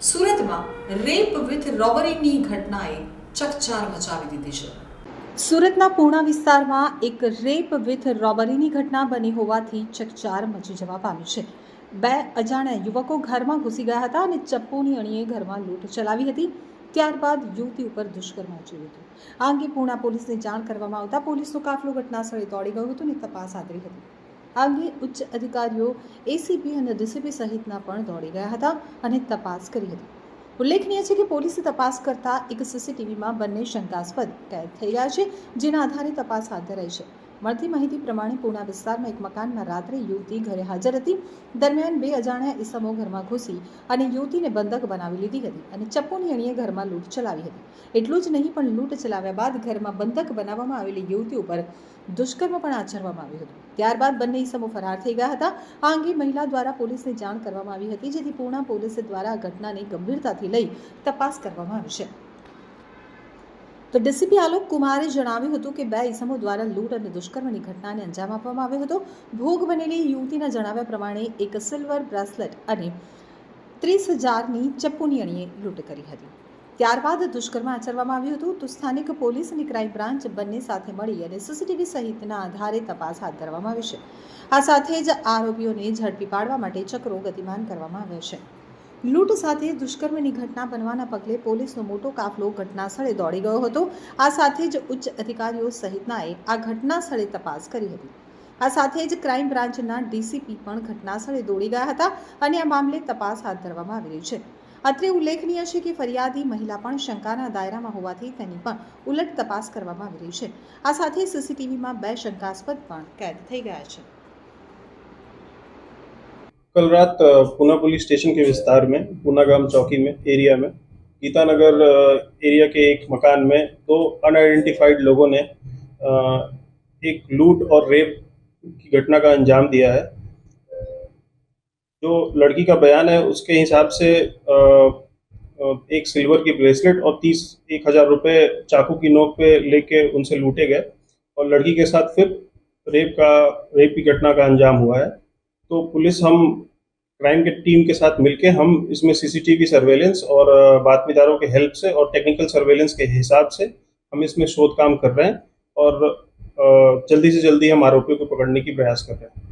સુરતમાં rape with રોબરીની ઘટનાએ ચકચાર મચાવી દીધી છે. સુરતના પૂર્ણા વિસ્તારમાં એક રેપ વિથ રોબરીની ઘટના બની હોવાથી ચકચાર મચી જવા પામી છે. બે અજાણ્યા યુવકો ઘરમાં ઘૂસી ગયા હતા અને ચપ્પુની અણીએ ઘરમાં લૂંટ ચલાવી હતી. ત્યારબાદ યુવતી ઉપર દુષ્કર્મ આચર્યું હતું. આ અંગે પૂર્ણા પોલીસને જાણ કરવામાં આવતા પોલીસનો કાફલો ઘટના સ્થળે દોડી ગયો હતો અને તપાસ આદરી હતી. આ ઉચ્ચ અધિકારીઓ એસીપી અને ડીસીપી સહિતના પણ દોડી ગયા હતા અને તપાસ કરી હતી. ઉલ્લેખનીય છે કે પોલીસે તપાસ કરતા એક સીસીટીવીમાં બંને શંકાસ્પદ, કેદ થઈ ગયા છે, જેના આધારે તપાસ હાથ ધરાઈ છે. મળતી માહિતી પ્રમાણે પૂર્ણા વિસ્તારમાં એક મકાનમાં રાત્રે યુવતી ઘરે હાજર હતી. દરમિયાન બે અજાણ્યા ઈસમો ઘરમાં ઘૂસી અને યુવતીને બંધક બનાવી લીધી હતી અને ચપ્પુની અણીએ ઘરમાં લૂંટ ચલાવી હતી. એટલું જ નહીં, પણ લૂંટ ચલાવ્યા બાદ ઘરમાં બંધક બનાવવામાં આવેલી યુવતી ઉપર દુષ્કર્મ પણ આચરવામાં આવ્યું હતું. ત્યારબાદ બંને ઈસમો ફરાર થઈ ગયા હતા. આ અંગે મહિલા દ્વારા પોલીસને જાણ કરવામાં આવી હતી, જેથી પૂર્ણા પોલીસ દ્વારા આ ઘટનાને ગંભીરતાથી લઈ તપાસ કરવામાં આવી છે. તો ડીસીપી આલોક કુમારે જણાવ્યું હતું કે બે ઇસમો દ્વારા લૂંટ અને દુષ્કર્મની ઘટનાને અંજામ આપવામાં આવ્યો હતો. ભોગ બનેલી યુવતીના જણાવ્યા પ્રમાણે એક સિલ્વર બ્રેસલેટ અને ત્રીસ હજારની ચપ્પુની અણીએ લૂંટ કરી હતી. ત્યારબાદ દુષ્કર્મ આચરવામાં આવ્યું હતું તો સ્થાનિક પોલીસ અને ક્રાઇમ બ્રાન્ચ બંને સાથે મળી અને સીસીટીવી સહિતના આધારે તપાસ હાથ ધરવામાં આવી છે. આ સાથે જ આરોપીઓને ઝડપી પાડવા માટે ચક્રો ગતિમાન કરવામાં આવ્યા છે. લૂંટ સાથે દુષ્કર્મની ઘટના બનવાના પગલે પોલીસનો મોટો કાફલો ઘટના સ્થળે દોડી ગયો હતો. આ સાથે જ ઉચ્ચ અધિકારીઓ સહિતનાએ આ ઘટના સ્થળે તપાસ કરી હતી. આ સાથે જ ક્રાઇમ બ્રાન્ચના ડીસીપી પણ ઘટના સ્થળે દોડી ગયા હતા અને આ મામલે તપાસ હાથ ધરવામાં આવી રહી છે. અત્રે ઉલ્લેખનીય છે કે ફરિયાદી મહિલા પણ શંકાના દાયરામાં હોવાથી તેની પણ ઉલટ તપાસ કરવામાં આવી રહી છે. આ સાથે સીસીટીવીમાં બે શંકાસ્પદ પણ કેદ થઈ ગયા છે. कल रात पूना पुलिस स्टेशन के विस्तार में, पूना गाँव चौकी में, एरिया में, गीतानगर एरिया के एक मकान में दो अनआइडेंटिफाइड लोगों ने एक लूट और रेप की घटना का अंजाम दिया है। जो लड़की का बयान है, उसके हिसाब से एक सिल्वर की ब्रेसलेट और तीस, एक हज़ार रुपये चाकू की नोक पे लेके उनसे लूटे गए। और लड़की के साथ फिर रेप का, रेप की घटना का अंजाम हुआ है। तो पुलिस हम क्राइम के टीम के साथ मिलके हम इसमें सीसीटीवी सर्वेलेंस और बातमीदारों के हेल्प से और टेक्निकल सर्वेलेंस के हिसाब से हम इसमें शोध काम कर रहे हैं और जल्दी से जल्दी हम आरोपियों को पकड़ने की प्रयास कर रहे हैं।